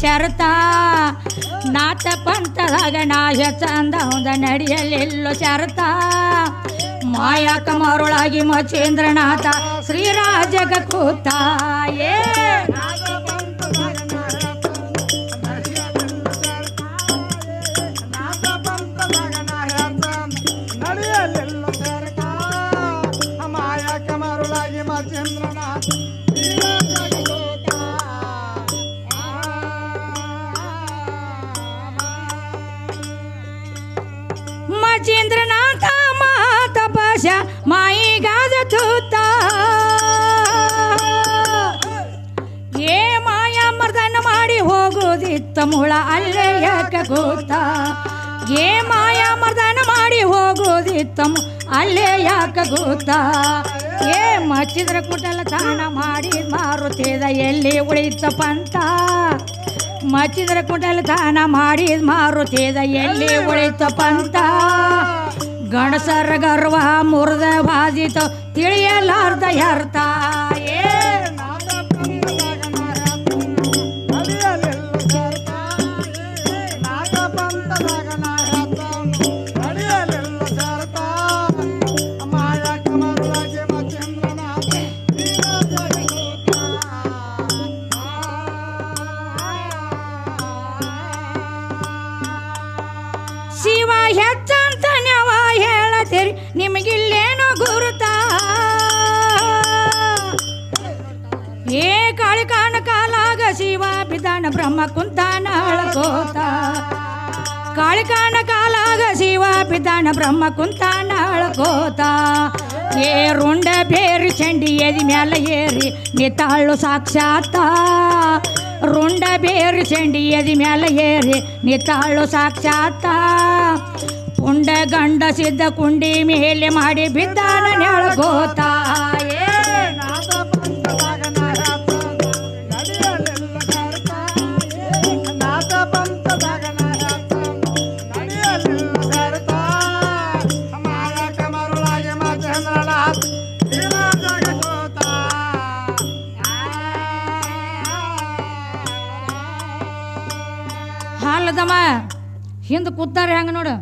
ಶರತ ನಾಥ ಪಂಥದಾಗ ನಾಶ ಚಂದ ಹೊಂದ ನಡೆಯಲಿಲ್ಲೋ ಶರತ ಮಾಯಾ ಮರುಳಾಗಿ ಮಚೇಂದ್ರನಾಥ ಶ್ರೀರಾಜಗ ಕೂತ ಏ. ಹೋಗುದಿತ್ತ ಮುಳ ಅಲ್ಲೇ ಯಾಕ ಕೂತ. ಏ ಮಾಯ ಮರ್ದನ ಮಾಡಿ ಹೋಗೋದಿತ್ತ ಅಲ್ಲೇ ಯಾಕ ಕೂತ. ಏ ಮಚ್ಚಿದ್ರ ಕುಟಲ ತಾಣ ಮಾಡಿ ಮಾರುತ್ತಿದ ಎಲ್ಲಿ ಉಳಿತ ಪಂತ. ಮಚ್ಚಿದ್ರ ಕುಟಲ ತಾಣ ಮಾಡಿ ಮಾರುತ್ತಿದ ಎಲ್ಲಿ ಉಳಿತ ಪಂತ. ಗಣಸರ ಗರ್ವ ಮುರಿದ ಬಾದಿತ ತಿಳಿಯಲಾರ್ದ ಅರ್ಥ. ನಿಮಗಿಲ್ಲೇನೋ ಗುರುತ? ಏ ಕಾಳಿ ಕಾಣ ಕಾಲಾಗ ಶಿವ ಬಿದ್ದಾನ ಬ್ರಹ್ಮ ಕುಂತಾನ ಅಳಕೋತ ಕಾಳಿ ಕಾಣ ಕಾಲಾಗ ಶಿವ ಬಿದ್ದಾನ ಬ್ರಹ್ಮ ಕುಂತಾನ ಅಳಕೋತ ಏ ರುಂಡ ಬೇರಿ ಚಂಡಿ ಎದಿ ಮ್ಯಾಲ ಏರಿ ನಿತಾಳು ಸಾಕ್ಷಾತ. ರುಂಡ ಬೇರಿ ಚಂಡಿ ಎದಿ ಮ್ಯಾಲ ಏರಿ ನಿತಾಳು ಸಾಕ್ಷಾತ. ಪುಂಡ ಗಂಡ ಸಿದ್ಧ ಕುಂಡಿ ಮೇಲೆ ಮಾಡಿ ಬಿದ್ದಾನ ನೆಳಗೋತ ಏ ಹಾಲದಮ್ಮ ಹಿಂದೆ ಕೂತಾರ ಹೆಂಗ ನೋಡು.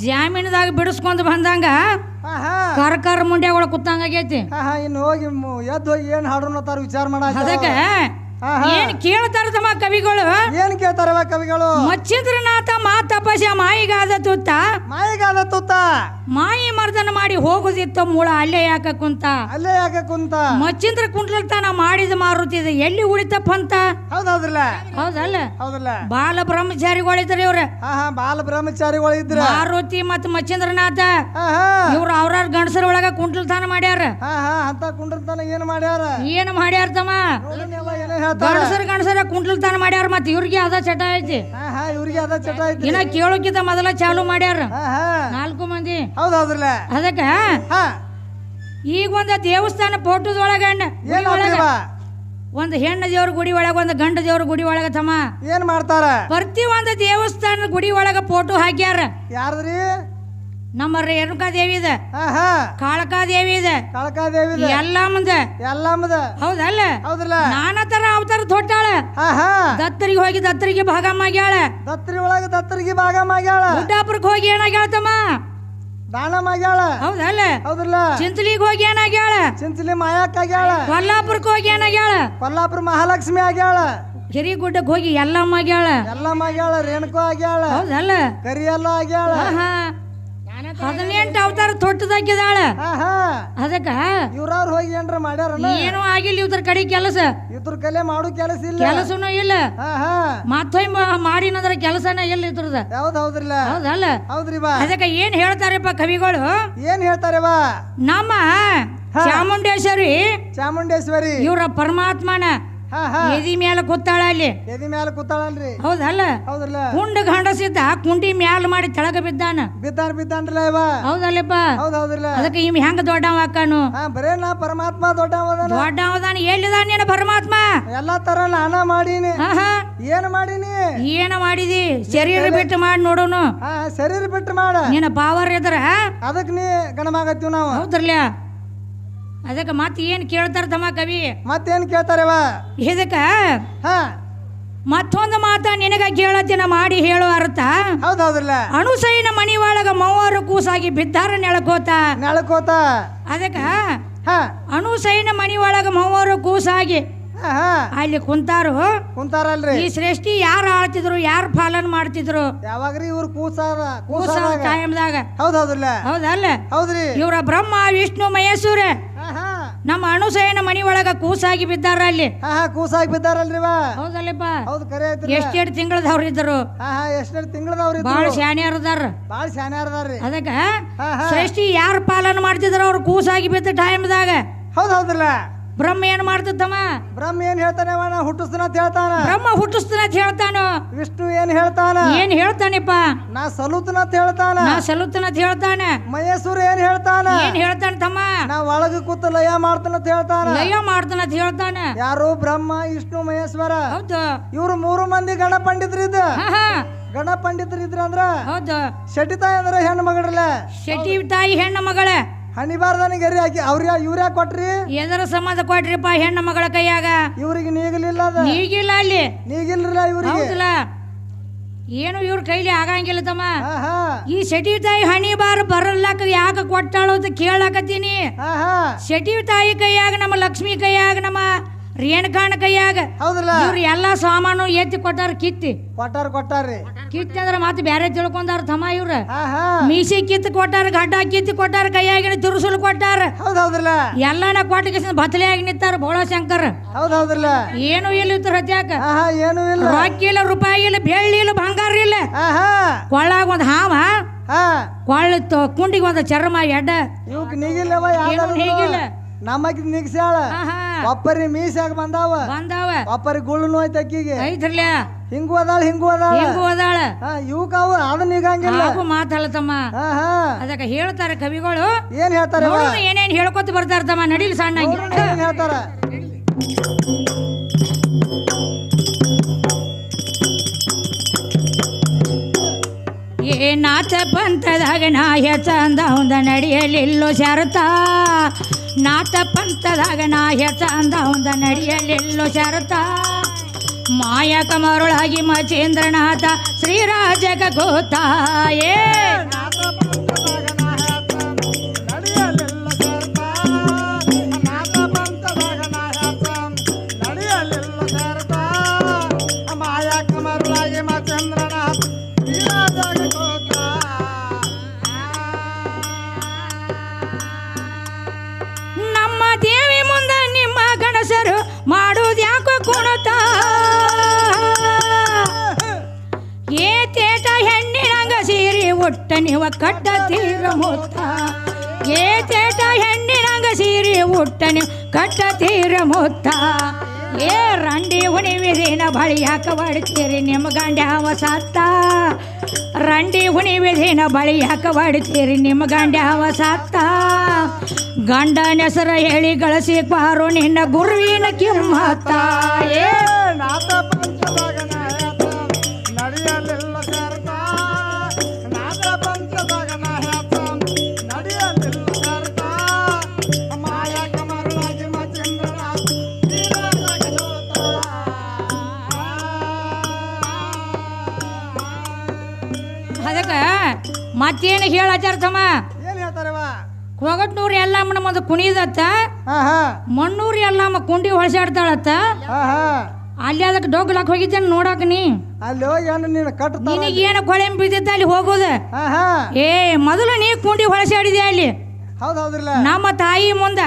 ಜಾಮೀನದಾಗ ಬಿಡಿಸ್ಕೊಂಡ್ ಬಂದಂಗ ಕರ್ ಕರ್ ಒಳಗ ಕೂತಂಗ ಆಗೈತಿ. ಇನ್ನು ಹೋಗಿ ಎದ್ದು ಹೋಗಿ ಏನ್ ಹಾಡ್ರು ವಿಚಾರ ವಿಚಾರ ಮಾಡ ಅದಕ್ಕೆ ಏನ್ ಕೇಳ್ತಾರ ತಮ್ಮ ಕವಿಗಳು ಏನ್ ಕೇಳ್ತಾರವ ಕವಿಗಳು? ಮಚ್ಚಿಂದ್ರನಾಥ ಮಾತಪಶ ಮಾಯಿಗಾದ ತುತ್ತ. ಮಾಯಿಗಾದ ತುತ್ತ. ಮಾಯಿ ಮರ್ದನ ಮಾಡಿ ಹೋಗುದಿತ್ತ ಮೂಳ ಅಲ್ಲೇ ಯಾಕ ಕುಂತ? ಅಲ್ಲೇ ಯಾಕ ಕುಂತ? ಮಚ್ಚಿಂದ್ರ ಕುಂಟ್ಲತಾನ ಮಾಡಿದ ಮಾರುತಿದ ಎಲ್ಲಿ ಉಳಿತಪ್ಪ ಅಂತ? ಹೌದಲ್ಲ ಹೌದಲ್ಲ? ಹೌದಲ್ಲ ಬಾಲ ಬ್ರಹ್ಮಚಾರಿಗಳಿದ್ರ ಇವ್ರ. ಬಾಲ ಬ್ರಹ್ಮಚಾರಿಗಳಿದ್ರ. ಮಾರುತಿ ಮತ್ ಮಚ್ಚಿಂದ್ರನಾಥ. ಇವ್ರ ಅವ್ರ ಗಂಡಸರ ಒಳಗ ಕುಂಟ್ಲತಾನ ಮಾಡ್ಯಾರ. ಅಂತ ಅಂತ ಕುಂಡ್ರತನ ಏನ್ ಮಾಡ್ಯಾರ? ಏನ್ ಮಾಡ್ಯಾರ ತಮ್ಮ? ಗಂಡಸರ ಗಂಡಸರ ಗಂಡಸರ ಕುಂಟ್ಲತಾನ ಮಾಡ್ಯಾರ ಮತ್ತೆ ಇವ್ರಿಗೆ ಅದ ಚಟ ಐತಿ. ಹಾ ಹಾ ಇವ್ರಿಗೆ ಅದ ಚಟ ಐತಿ ಇನ್ನ ಕೇಳೋಕಿಂತ ಮೊದಲ ಚಾಲು ಮಾಡ್ಯಾರ. ನಾಲ್ಕು ಮಂದಿ. ಅದಕ್ಕ ಹಾ? ಈಗ ಒಂದ ದೇವಸ್ಥಾನ ಫೋಟೋದೊಳಗ ಒಂದ್ ಹೆಣ್ಣ ಒಂದು ಹೆಣ್ಣು ದೇವ್ರ ಗುಡಿ ಒಳಗ ಒಂದು ಗಂಡ ದೇವ್ರ ಗುಡಿ ಒಳಗ ತಮ್ಮ. ಏನ್ ಮಾಡ್ತಾರ? ಪ್ರತಿ ಒಂದು ದೇವಸ್ಥಾನ ಗುಡಿ ಒಳಗ ಫೋಟೋ ಹಾಕ್ಯಾರ. ಯಾರ್ದ್ರಿ? ನಮ್ಮ ರೇಣುಕಾ ದೇವಿ ಇದೆ. ಕಾಳಕಾ ದೇವಿ ಇದೆ. ಕಾಳಕಾ ದೇವಿ ಇದೆ. ಮುಂದೆ ಎಲ್ಲ ಮುಂದೆ ಎಲ್ಲಮ್ಮದ ಹೌದಲ್ಲ? ಹೌದಲ್ಲ ನಾನಾ ತರ ಅವತಾರ ತೊಟ್ಟಾಳ. ಹಾ ಹಾ ದತ್ತರಿಗೆ ಹೋಗಿ ದತ್ತರಿಗೆ ಭಾಗ ಆಗ್ಯಾಳ. ದತ್ತರಿ ಒಳಗೆ ದತ್ತರಿಗೆ ಭಾಗ ಮಾಡ್ಯಾಳ ಗುಡ್ಡಾಪುರಕ್ಕೆ ಹೋಗಿ ಏನಾಗ್ಯಾಳ ತಮ್ಮ ದಾನ ಮಾಡ್ಯಾಳ ಹೌದಲ್ಲ? ಹೌದಲ್ಲ ಚಿಂಚಲಿಗೆ ಹೋಗಿ ಏನಾಗ್ಯಾಳ? ಚಿಂಚಲಿ ಮಾಯಾಕ ಆಗ್ಯಾಳ. ಕೊಲ್ಲಾಪುರಕ್ಕೆ ಹೋಗಿ ಏನಾಗ್ಯಾಳ? ಕೊಲ್ಲಾಪುರ ಮಹಾಲಕ್ಷ್ಮಿ ಆಗ್ಯಾಳ. ಹಿರಿಗುಡ್ಡಕ್ಕೆ ಹೋಗಿ ಎಲ್ಲಮ್ಮ ಆಗ್ಯಾಳ. ಎಲ್ಲಮ್ಮ ಆಗ್ಯಾಳ. ರೇಣುಕು ಆಗ್ಯಾಳ. ಹೌದಲ್ಲ? ಕರಿಯಲ್ಲ ಆಗ್ಯಾಳ. ಆಹಾ. ಹದಿನೆಂಟು ಅವತಾರ ತೊಟ್ಟದಾಕಿದಾಳ ಅದಕ್ಕ ಇವ್ರವ್ರು ಹೋಗಿ ಏನ್ರ ಮಾಡ್ಯಾರ ಏನು ಆಗಿಲ್ಲ ಇವ್ರ ಕಡೆ ಕೆಲಸ. ಇದ್ರ ಕಲೆ ಮಾಡು ಕೆಲಸ ಇಲ್ಲ. ಕೆಲಸನೂ ಇಲ್ಲ. ಮತ್ತೊಯ್ ಮಾಡಿನಂದ್ರ ಕೆಲಸನ ಇಲ್ಲ ಇದ್ರದ ಹೌದ್ ಹೌದ್ರಲ್ಲ. ಹೌದಲ್ಲ? ಹೌದ್ರಿ ಬಾ. ಅದಕ್ಕ ಏನ್ ಹೇಳ್ತಾರಪ್ಪ ಕವಿಗಳು? ಏನ್ ಹೇಳ್ತಾರೆ ಬಾ. ನಮ್ಮ ಚಾಮುಂಡೇಶ್ವರಿ ಚಾಮುಂಡೇಶ್ವರಿ. ಇವ್ರ ಪರಮಾತ್ಮನ ಎದಿ ಮ್ಯಾಲ ಕೂತಾಳ ಅಲ್ಲಿ. ಎದಿ ಮ್ಯಾಲ ಕೂತಾಳಲ್ರಿ. ಹೌದಲ್ಲ? ಹೌದಲ್ಲ ಕುಂಡ ಗಂಡಸಿದ್ದ ಕುಂಡಿ ಮ್ಯಾಲ ಮಾಡಿ ತೆಳಗ ಬಿದ್ದಾನ. ಬಿದ್ದಾನ ಬಿದ್ದಾನ್ರಲ್ಲ ಇವ. ಹೌದಲ್ಲಪ್ಪ? ಹೌದ್ ಹೌದ್ರಲ್ಲ. ಅದಕ್ಕೆ ಇವ್ ಹೆಂಗ ದೊಡ್ಡವ ಅಕ್ಕನು ಹಾ ಬರೇ ನಾ ಪರಮಾತ್ಮ ದೊಡ್ಡವ ದೊಡ್ಡವದಾನ ಎಲ್ಲಿದಾನ ನೀನು ಪರಮಾತ್ಮ? ಎಲ್ಲಾ ತರ ನಾನ ಮಾಡೀನಿ. ಏನ್ ಮಾಡೀನಿ? ಏನ ಮಾಡಿದಿ? ಶರೀರ ಬಿಟ್ಟು ಮಾಡಿ ನೋಡೋನು. ಶರೀರ ಬಿಟ್ಟು ಮಾಡ. ನಿನ್ನ ಪಾವರ್ ಇದ್ರ? ಅದಕ್ ನೀ ಗಣಮಾಗತ್ತೀವಿ ನಾವು. ಹೌದ್ರಲ್ಲ? ಅದಕ್ಕೆ ಮತ್ತೆ ಏನು ಕೇಳ್ತಾರ ತಮ್ಮ ಕವಿ? ಮತ್ತೇನ್ ಕೇಳ್ತಾರವ? ಇದಕ್ಕೆ ಹಾ. ಮತ್ತೊಂದು ಮಾತ ನಿನಗ ಕೇಳತ್ತಿನ ಮಾಡಿ ಹೇಳೋ ಅರ್ಥ. ಹೌದೌದಿಲ್ಲ ಅಣುಸೈನ ಮನಿ ಒಳಗ ಮೂವರು ಕೂಸಾಗಿ ಬಿದ್ದಾರ ನೆಳಕೋತ ನೆಳಕೋತ ಅದಕ್ಕ ಹಾ. ಅಣುಸೈನ ಮನಿ ಒಳಗ ಮೂವರು ಕೂಸಾಗಿ ಅಲ್ಲಿ ಕುಂತಾರು. ಕುಂತಾರಲ್ರಿ. ಈ ಸೃಷ್ಟಿ ಯಾರು ಆಳ್ತಿದ್ರು ಯಾರು ಪಾಲನ್ ಮಾಡ್ತಿದ್ರು? ಯಾವಾಗ್ರಿ ಇವ್ರು ಕೂಸಾರ ಕೂಸ ಕೂಸಾದಾಗ ಟೈಮ್ದಾಗ ಹೌದೌದಿಲ್ಲ ಹೌದಲ್ಲ? ಹೌದ್ರಿ. ಇವರ ಬ್ರಹ್ಮ ವಿಷ್ಣು ಮಹೇಶ್ವರ ನಮ್ಮ ಅಣುಸೈನ ಮನಿ ಒಳಗ ಕೂಸಾಗಿ ಬಿದ್ದಾರ ಅಲ್ಲಿ. ಹಾ ಹಾ ಕೂಸಾಗಿ ಬಿದ್ದಾರಲ್ರಿವ ಹೌದಲ್ಲಪ್ಪ. ಹೌದು ಕರೆ ಐತ್ರಿ ಎಷ್ಟೆರಡು ತಿಂಗಳದವ್ರು ಇದ್ರು ಹಾ ಹಾ ಎಷ್ಟೆರಡು ತಿಂಗಳದವ್ರು ಬಾಳ ಶಾಣ್ಯಾರ ಅದಾರ. ಬಾಳ ಶಾನ್ಯಾರದಾರ್ರಿ ಅದಕ್ಕ ಹಾ ಹಾ. ಸೃಷ್ಟಿ ಯಾರು ಪಾಲನೆ ಮಾಡ್ತಿದ್ರು ಅವ್ರು ಕೂಸಾಗಿ ಬಿದ್ದ ಟೈಮ್ದಾಗ ಹೌದು ಹೌದ್ರಲ್ಲ. ಬ್ರಹ್ಮ ಏನ್ ಮಾಡ್ತಿದ್ದಮ್ಮ ಬ್ರಹ್ಮ ಏನ್ ಹೇಳ್ತಾನೆ ನಾ ಹುಟ್ಟಿಸ್ತಾನ ಅಂತ ಹೇಳ್ತಾನ. ಬ್ರಹ್ಮ ಹುಟ್ಟಿಸ್ತಾನ ಅಂತ ಹೇಳ್ತಾನ? ವಿಷ್ಣು ಏನ್ ಹೇಳ್ತಾನ? ಏನ್ ಹೇಳ್ತಾನಪ್ಪ? ನಾ ಸಲುತನ ಅಂತ ಹೇಳ್ತಾನ. ನಾ ಸಲುತನ ಅಂತ ಹೇಳ್ತಾನೆ? ಮಹೇಶ್ವರ ಏನ್ ಹೇಳ್ತಾನ? ಏನ್ ಹೇಳ್ತಾನ ತಮ್ಮ? ನಾ ಒಳಗ ಕೂತ ಲಯ ಮಾಡ್ತಾನ ಅಂತ ಹೇಳ್ತಾನ. ಲಯ ಮಾಡ್ತಾನ ಅಂತ ಹೇಳ್ತಾನೆ? ಯಾರು? ಬ್ರಹ್ಮ ವಿಷ್ಣು ಮಹೇಶ್ವರ? ಹೌದು. ಇವ್ರು ಮೂರು ಮಂದಿ ಗಣ ಪಂಡಿತರಿದ್ದ ಗಣ ಪಂಡಿತರಿದ್ರ ಅಂದ್ರ ಹೌದು ಶಟಿತಾಯಿ ಅಂದ್ರೆ ಹೆಣ್ಣು ಮಗಳ ಶೆಟ್ಟಿ ತಾಯಿ ಹೆಣ್ಣು ಮಗಳ. ಹಣಿಬಾರ್ದನಿಗೆ ಎರಿ ಹಾಕಿ ಅವ್ರ ಇವ್ರ ಯಾಕೆ ಕೊಟ್ರಿ? ಎದರ ಸಂಬಂಧ ಕೊಟ್ರಿಪ್ಪ ಹೆಣ್ಣ ಮಗಳ ಕೈಯಾಗ. ಇವ್ರಿಗೆ ನೀಗಲಿಲ್ಲ ಅದ. ನೀಗಿಲ್ಲ ಅಲ್ಲಿ. ನೀಗಿಲ್ಲ ಇವ್ರಿಗೆ. ಹೌದಲ್ಲ ಏನು ಇವ್ರ ಕೈಲಿ ಆಗಂಗಿಲ್ಲ ತಮ್ಮ. ಈ ಶೆಟಿ ತಾಯಿ ಹಣಿ ಬಾರ ಬರಲ್ಲಕ ಯಾಕ ಕೊಟ್ಟಾಳು ಅಂತ ಕೇಳಾಕತ್ತೀನಿ. ಶೆಟಿ ತಾಯಿ ಕೈಯಾಗ ನಮ್ಮ ಲಕ್ಷ್ಮಿ ಕೈಯಾಗ ನಮ್ಮ ರೇಣಕಾಣ ಕೈಯಾಗ. ಹೌದಲ್ಲ ಇವ್ರು ಎಲ್ಲಾ ಸಾಮಾನು ಎತ್ತಿ ಕೊಟ್ಟಾರ ಕಿತ್ತಿ. ಕೊಟ್ಟಾರ ಕೊಟ್ಟಾರ್ರಿ ಕಿತ್ತಿ ಅಂದ್ರ ಮತ್ತೆ ಬ್ಯಾರೆ ತಿಳ್ಕೊಂಡಾರ ತಮ್ಮ ಇವ್ರ. ಮೀಸಿ ಕಿತ್ತು ಕೊಟ್ಟಾರ ಗಡ್ಡ ಕಿತ್ತಿ ಕೊಟ್ಟಾರ ಕೈಯಾಗಿನ ತಿರುಸುಲು ಕೊಟ್ಟಾರ. ಹೌದ್ ಹೌದ್ರಲ್ಲ. ಎಲ್ಲಾನ ಕೊಟ್ಟಿಗೆ ಬತ್ತಲೆಯಾಗಿ ನಿಂತಾರ ಬೋಳ ಶಂಕರ್. ಹೌದ್ರಲ್ಲ. ಏನು ಇಲ್ಲ ಇತ್ತು ಹತ್ಯಾಕ. ಏನು ಇಲ್ಲ. ರೊಕ್ಕ ಇಲ್ಲ ರೂಪಾಯಿ ಇಲ್ಲ ಬೆಳ್ಳಿ ಇಲ್ಲ ಬಂಗಾರ ಇಲ್ಲ. ಕೊಳ್ಳಾಗ ಒಂದು ಹಾವ ಕೊಳ್ಳ ಕುಂಡಿಗೆ ಒಂದು ಚರ್ಮ ಎಡ್ಡ ಇವಕ್ ನೀಗಿಲ್ಲವ. ನಮಗ್ ನಿಗ್ಸ್ಯಾಳ. ಒಬ್ಬರಿ ಮೀಸ್ಯಾಗ ಬಂದಾವ. ಬಂದಾವ. ಒಪ್ಪರಿ ಗುಳ್ಳು ನೋಯ್ತ ಅಕ್ಕಿಗೆ. ಐತ್ರಲ್ಲ ಹಿಂಗು ಅದಾಳ ಹಿಂಗು ಅದಾಳ ಹಿಂಗು ಅದಾಳ ಅವ ಅದನ್ನ ನಿಗಂಗಿಲ್ಲ ಅವು ಮಾತಾಡತಮ್ಮ ಹಾ ಹಾ. ಅದಕ್ಕೆ ಹೇಳ್ತಾರೆ ಕವಿಗಳು. ಏನ್ ಹೇಳ್ತಾರೆ ಏನೇನ್ ಹೇಳ್ಕೊತ ಬರ್ತಾರ ತಮ್ಮ ನಡೀಲಿ ಸಣ್ಣ ಏನ್ ಹೇಳ್ತಾರ? ಏ ನಾಚ ಪಂಥದಾಗ ನಾಯ ಚಂದ ಹೊಂದ ನಡೆಯಲಿಲ್ಲೋ ಶರತ ನಾಚ ಪಂಥದಾಗ ನಾಯ ಅಂದ ಒಂದ ನಡೆಯಲಿಲ್ಲೋ ಶರತ. ಮಾಯಕ ಮರುಳಾಗಿ ಮಚೇಂದ್ರನಾಥ ಶ್ರೀರಾಜಗ ಗೋತ ಒಟ್ಟ ನೀವ ಕಟ್ಟ ತೀರ ಮುತ್ತ ಏ ತೇಟ ಹೆಣ್ಣಿನಂಗ ಸೀರಿ ಒಟ್ಟ ನೀವು ಕಟ್ಟ ತೀರ ಮುತ್ತ ಏ ರಂಡಿ ಹುಣಿವಿದಿನ ಬಳಿ ಯಾಕ ಬಾಡ್ತೀರಿ ನಿಮ್ಮ ಗಂಡ ಯಾವ ಸತ್ತ. ರಂಡಿ ಹುಣಿವಿದಿನ ಬಳಿ ಯಾಕ ಬಡ್ತೀರಿ ನಿಮ್ಮ ಗಂಡ ಯಾವ ಸತ್ತ. ಗಂಡನ ಹೆಸರ ಹೇಳಿ ಗಳಸಿ ಪಾರು ನಿನ್ನ ಗುರುವಿನ ಕಿಮ್ಮತ್ತ. ಏ ಮತ್ತೇನು ಹೇಳ ತಮ್ಮ? ಏನ್ ಹೇಳ್ತಾರವ ಕೊಗಟ್ನೂರು ಎಲ್ಲಮ್ಮನ ಕುಣಿದತ್ತ ಮಣ್ಣೂರು ಎಲ್ಲಮ್ಮ ಕುಂಡಿ ಹೊಳಸಾಡ್ತಾಳತ್ತ ಅಲ್ಲಿ ಅದಕ್ಕೆ ಡೊಗ್ಲಾಕ್ ಹೋಗಿದ್ದೇನೆ ನೋಡಾಕ ನೀ. ಅಲ್ಲಿ ಹೋಗಿ ಏನು ನೀನು ಕಟ್ತಾರ ನಿನಗೇನು ಕೊಳೆ ಬಿದ್ದಿದ್ದ ಅಲ್ಲಿ ಹೋಗೋದು? ಏ ಮೊದಲು ನೀ ಕುಂಡಿ ಹೊಳಸಾಡಿದೆ ಅಲ್ಲಿ? ನಮ್ಮ ತಾಯಿ ಮುಂದ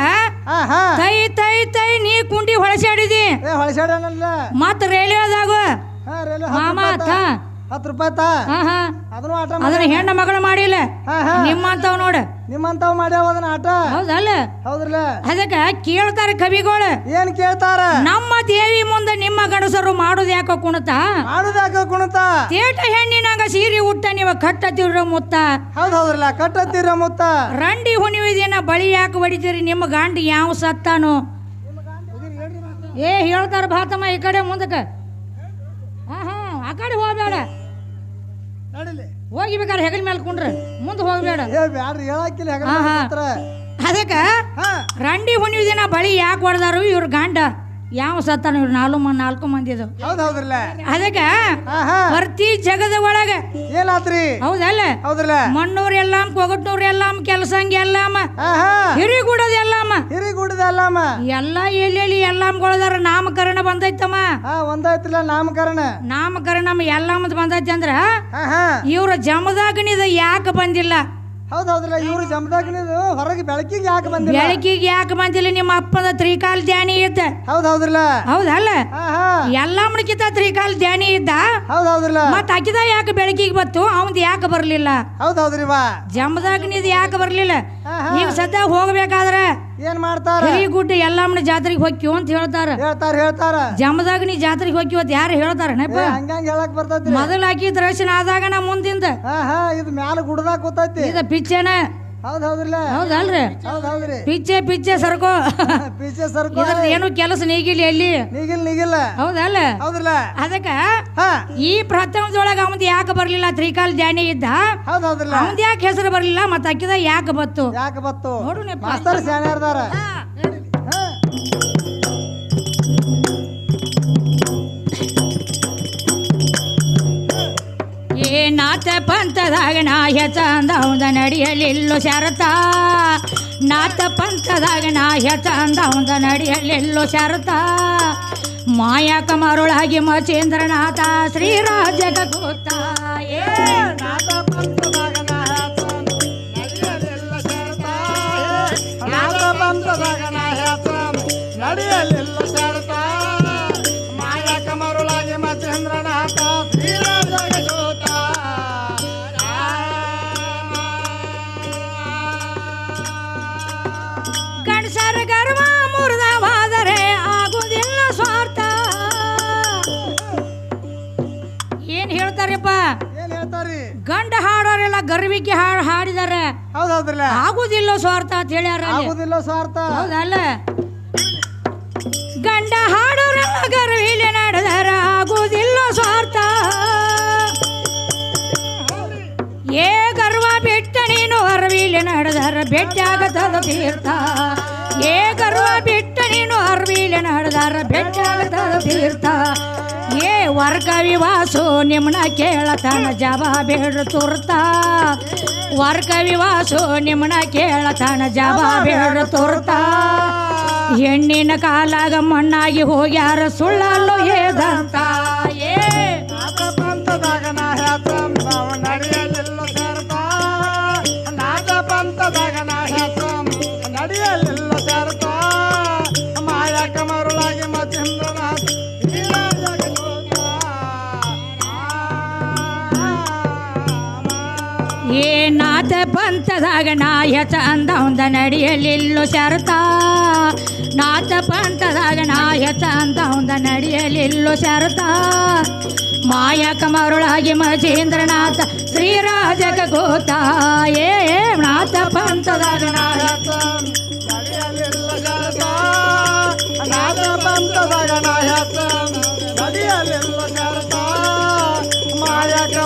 ತೈ ತೈ ತೈ ನೀ ಕುಂಡಿ ಹೊಳಸಾಡಿದಿ ಏ ಹೊಳಸಾಡನಲ್ಲ ಮತ್ತ ರೈಲ್ವೆದಾಗ ಮಾಮ ಹತ್ತು ರೂಪಾಯಿ ತಾ ಹಾ ಹಾ. ಅದನ್ನು ಆಟ ಅದನ್ನ ಹೆಣ್ಣ ಮಗಳು ಮಾಡಿಲ್ಲ. ಹಾ ಹಾ. ನಿಮ್ಮಂತವ್ ನೋಡು. ನಿಮ್ಮಂತಾವ್ ಮಾಡ್ಯಾವ ಅದನ್ನ ಆಟ? ಹೌದಲ್ಲ? ಹೌದ್ರಲ್ಲ? ಅದಕ್ಕೆ ಕೇಳ್ತಾರೆ ಕವಿಗಳು. ಏನ್ ಕೇಳ್ತಾರ? ನಮ್ಮ ದೇವಿ ಮುಂದೆ ನಿಮ್ಮ ಗಣಸರು ಮಾಡುದ ಯಾಕೋ ಕುಣತ? ಮಾಡುದಾಕ ಕುಣತ? ತೇಟ ಹೆಣ್ಣಿನಾಗ ಸೀರೆ ಉಟ್ಟ ನೀವು ಕಟ್ಟತಿರ ಮುತ್ತ? ಹೌದ್ ಹೌದ್ರಲ್ಲ ಕಟ್ಟತಿರ ಮುತ್ತ? ರಂಡಿ ಹುಣಿವಿದೇನ ಬಳಿ ಯಾಕೆ ಬಡಿತೀರಿ ನಿಮ್ಮ ಗಾಂಡಿ ಯಾವ ಸತ್ತಾನು? ಏ ಹೇಳ್ತಾರ ಭಾತಮ್ಮ ಈ ಕಡೆ ಮುಂದಕ್ಕೆ. ಹಾ ಹಾ ಆ ಕಡೆ ಹೋಗ್ಬೇಡ. ನಡಿಲಿ. ಹೋಗಿಬೇಕಾರೆ ಹೆಗಲ್ ಮೇಲೆ ಕುಂಡ್ರ. ಮುಂದೆ ಹೋಗ್ಬೇಡ ಅದಕ್ಕ ರಂಡಿ ಹುಣ್ಣಿಮ ದಿನ ಬಳಿ ಯಾಕೆ ಹೊಡೆದಾರು ಇವ್ರ ಗಂಡ. ಯಾವ ಸತ್ತಾನ ಇವ್ರು? ನಾಲ್ಕು ಮಂದಿ ನಾಲ್ಕು ಮಂದಿದು ಹೌದ್ ಹೌದ್ರಲ್ಲ? ಅದಕ್ಕ ಪ್ರತಿ ಜಗದ ಒಳಗ. ಏನಾತ್ರಿ? ಹೌದಲ್ಲ? ಹೌದ್ರಲ್ಲ? ಮಣ್ಣೂರ್ ಎಲ್ಲಾಮ್ ಕೊಗಟ್ನೂರ್ ಎಲ್ಲಾಮ್ ಕೆಲಸಂಗ್ ಎಲ್ಲಾಮ. ಹಿರಿಗೂಡದ ಹಾ ಹಿರಿಗೂಡದ ಎಲ್ಲಾಮ. ಎಲ್ಲಾ ಅಲ್ಲಮ್ಮ ಎಲ್ಲ ಎಲ್ಲೆಲ್ಲಿ ಎಲ್ಲಾಮ್ಗಳದಾರ ನಾಮಕರಣ ಬಂದೈತಮ್ಮ. ಹಾ ಒಂದಾಯ್ತಿಲ್ಲ ನಾಮಕರಣ. ನಾಮಕರಣ ಎಲ್ಲಾಮದ್ ಬಂದೈತಿ ಅಂದ್ರ ಹಾ ಹಾ ಇವ್ರ ಜಮದಾಗನಿದ ಯಾಕೆ ಬಂದಿಲ್ಲ? ಹೌದ್ ಹೌದ್ರಲ್ಲ ಇವ್ರು ಜಮದಾಗ್ನಿದು ಹೊರಗೆ ಬೆಳಕಿಗೆ ಯಾಕೆ ಬಂದಿಲ್ಲ? ಬೆಳಕಿಗೆ ಯಾಕೆ ಬಂದಿಲ್ಲ? ನಿಮ್ಮ ಅಪ್ಪನ ತ್ರಿಕಾಲ್ ಧ್ಯಾನಿ ಇದ್ದ. ಹೌದು ಹೌದ್ರಲ್ಲ? ಹೌದಲ್ಲ ಹಾ ಎಲ್ಲಮ್ಮನಕಿತ ತ್ರಿಕಾಲ್ ಧ್ಯಾನಿ ಇದ್ದ. ಹೌದ್ ಹೌದ್ರಲ್ಲ? ಮತ್ತ ಅಕಿದ ಯಾಕೆ ಬೆಳಕಿಗೆ ಬತ್ತು ಅವಂದ್ ಯಾಕೆ ಬರ್ಲಿಲ್ಲ? ಹೌದು ಹೌದ್ರಿ ಬಾ. ಜಮದಾಗನಿದ್ ಯಾಕೆ ಬರ್ಲಿಲ್ಲ? ಈಗ ಸದ್ಯ ಹೋಗ್ಬೇಕಾದ್ರ ಏನ್ ಮಾಡ್ತಾರ? ಹಿರಿಗುಡ್ಡ ಎಲ್ಲಮ್ಮನ ಜಾತ್ರೆಗೆ ಹೋಗ್ಯೋ ಅಂತ ಹೇಳ್ತಾರ. ಹೇಳ್ತಾರ ಹೇಳ್ತಾರ. ಜಮದಾಗನಿ ಜಾತ್ರೆಗೆ ಹೋಗ್ಯೋ ಅಂತ ಯಾರು ಹೇಳ್ತಾರ ನೆಪ? ಹಂಗಂಗ್ ಹೇಳಕ್ ಬರ್ತೈತಿ ಮೊದಲ ಹಾಕಿ ದರ್ಶನ ಆದಾಗ ನಾ ಮುಂದಿಂದ. ಇದು ಮ್ಯಾಲ ಗುಡ್ದಾಗ ಕೂತೈತಿ. ಇದ ಪಿಚ್ಚೆನ? ಹೌದ್ ಹೌದ್ರಲ್ಲ? ಹೌದಲ್ರಿ ಹೌದ್ ಹೌದ್ರಿ. ಪಿಚ್ಚೆ ಪಿಚ್ಚೆ ಸರ್ಕೋ. ಪಿಚ್ಚೆ ಸರ್ಕು. ಇದ್ರದ್ದು ಏನು ಕೆಲಸ ನೀಗಿಲ್ಲ ಎಲ್ಲಿ ನೀಗಿಲ್ ನೀಗಿಲ್ಲ. ಹೌದಲ್ಲ ಹೌದ್ರಲ್ಲ? ಅದಕ್ಕ ಹಾ. ಈ ಪ್ರಥಮದೊಳಗ ಅವಂದ್ ಯಾಕೆ ಬರ್ಲಿಲ್ಲ? ತ್ರಿಕಾಲ್ ಧ್ಯಾನಿ ಇದ್ದ? ಹೌದ್ ಹೌದ್ರಲ್ಲ. ಅವಂದ್ ಯಾಕೆ ಹೆಸರು ಬರ್ಲಿಲ್ಲ? ಮತ್ತ ಅಕ್ಕಿದ ಯಾಕೆ ಬತ್ತು? ಯಾಕೆ ಬತ್ತು? ನೋಡು ನೀವು ಮಾಸ್ತರ್ ನಾಥ ಪಂಥದಾಗ ನಾಯ ಚಂದವಂದ ನಡಿಯಲಿಲ್ಲೋ ಶರತ. ನಾತ ಪಂಥದಾಗ ನಾಯ ಚಂದವಂದ ನಡಿಯಲಿಲ್ಲೋ ಶರತ. ಮಾಯಕ ಮರುಳಾಗಿ ಮಚೇಂದ್ರನಾಥ ಶ್ರೀರಾಜ ಕೂತ ಹೇಳ್ತಾರಪ್ಪ ಏನ್ ಹೇಳ್ತಾರಿ ಗಂಡ ಹಾಡೋರೆಲ್ಲ ಗರ್ವಿಕೆ ಹಾಡು ಹಾಡಿದಾರೆ. ಆಗುದಿಲ್ಲ ಸ್ವಾರ್ಥ ಅಂತ ಹೇಳ್ಯಾರ ಅಲ್ಲಿ. ಆಗುದಿಲ್ಲ ಸ್ವಾರ್ಥ. ಹೌದಲ್ಲ? ಗಂಡ ಹಾಡೋರೆಲ್ಲ ಗರ್ವಿಲೆ ನಡೆದಾರ ಆಗುದಿಲ್ಲ ಸ್ವಾರ್ಥ. ಏ ಗರ್ವ ಬಿಟ್ಟ ನೀನು ಅರವಿಲೆ ನಡೆದಾರ ಭೇಟಿಯಾಗತದ ತೀರ್ಥ. ಏ ಗರ್ವ ಬಿಟ್ಟ ನೀನು ಅರವಿಲೆ ನಡೆದಾರ ಭೇಟಿಯಾಗತದ ತೀರ್ಥ. ಏ ವರ್ಗ ವಿವಾಸು ನಿಮ್ನ ಕೇಳತನ ಜವಾಬೇಡ್ರ ತುರ್ತ. ವರ್ಗ ವಿವಾಸು ನಿಮ್ನ ಕೇಳತನ ಜವಾಬೇಡ್ರ ತುರ್ತ. ಹೆಣ್ಣಿನ ಕಾಲಾಗ ಮಣ್ಣಾಗಿ ಹೋಗ್ಯಾರ ಸುಳ್ಳಲ್ಲೋ ಏದಂತ ಪಂಥದಾಗ ನಾಯ ಚಂದ ಒಂದ ನಡೆಯಲಿಲ್ಲೋ ಶರತ. ನಾಥ ಪಂಥದಾಗ ನಾಯ ಚಂದ ಒಂದ ನಡೆಯಲಿಲ್ಲೋ ಶರತ. ಮಾಯಕ ಮರುಳಾಗಿ ಮಹೇಂದ್ರನಾಥ ಶ್ರೀರಾಜಕ ಗೋತ. ಏ ನಾಥ ಪಂಥದಾಗ ನಾಯ ನಾಥ ಪಂಥದಾಗ ನಾಯ ಮಾಯಕ